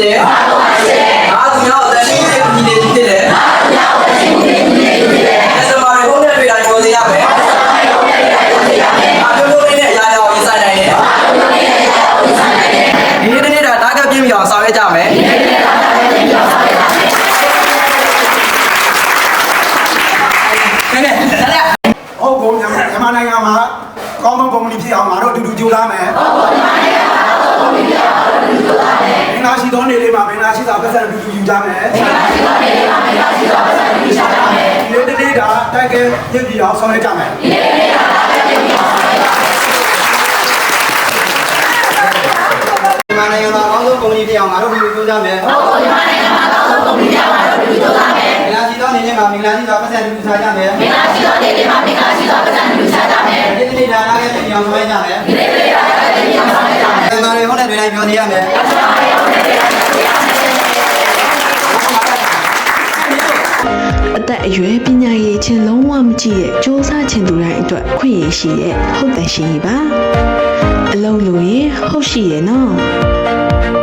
ရှင်ဘာလို့ပါရှင်အာသူရောက်တဲ့နေ့တည်းဒီနေ့ဖြစ်တယ်အာသူရောက်တဲ့နေ့တည်းဒီနေ့ဖြစ်တယ်အဲ့ဒါမှမဟုတ်တဲ့ပြည်တိုင်းပေါ်စီရမယ်အာသူရောက်တဲ့ပြည်တိုင်းပေါ်စီရမယ်အာသူတို့လေးနဲ့ရာရောရေးဆိုင်နိုင်တယ်အာသူတို့လေးနဲ့ရာရောရေးဆိုင်နိုင်တယ်ဒီနေ့တည်းတာတာကပြင်းပြအောင်ဆောင်ရွက်ကြမယ်ဒီနေ့တည်းတာတာကပြင်းပြအောင်ဆောင်ရွက်ကြမယ်နဲ့နဲ့ဟုတ်ကောမြန်မာနိုင်ငံမှာကောင်းမွန်ကုန်မဏီဖြစ်အောင်ငါတို့အတူတူကြိုးစားမယ်ဟုတ်ကောမြန်မာနိုင်ငံ လာရှိသောနေ့လေးမှာမင်္ဂလာရှိစွာပတ်သက်အတူတူယူကြမယ်မင်္ဂလာရှိသောနေ့လေးမှာမင်္ဂလာရှိစွာပတ်သက်အတူတူယူကြမယ်ဒီနေ့တနေ့ကတိုက်ကဲရည်ကြည်အောင်ဆောင်ရွက်ကြမယ်ဒီနေ့တနေ့ကတိုက်ကဲရည်ကြည်အောင်ဆောင်ရွက်ကြမယ်မြန်မာနိုင်ငံမှာအကောင်းဆုံးကုမ္ပဏီတစ်ယောက်ငါတို့ဒီလိုကြိုးစားမယ်။ဟုတ်ကဲ့မြန်မာနိုင်ငံမှာအကောင်းဆုံးကုမ္ပဏီတစ်ယောက်ငါတို့ဒီလိုကြိုးစားမယ်။မင်္ဂလာရှိသောနေ့နေ့မှာမင်္ဂလာရှိသောပတ်စံလူစားကြမယ်။မင်္ဂလာရှိသောနေ့နေ့မှာမင်္ဂလာရှိသောပတ်စံလူစားကြမယ်။ဒီနေ့ဒါနာရဲ့ပြည်အောင်ဆောင်ကြမယ်။ဒီနေ့ဒါနာရဲ့ပြည်အောင်ဆောင်ကြမယ်။မြန်မာတွေဟုတ်တဲ့တွေတိုင်းပြောနေရမယ်။ အသက်အရွယ်ပညာရေးချင်းလုံးဝမကြည့်ရဲ့စ조사ချင်သူတိုင်းအတွက်ခွင့်ရရှိရဲ့ဟုတ်တယ်ရှင်ကြီးပါအလုံးလို့ရင်ဟုတ်ရှိရဲ့နော်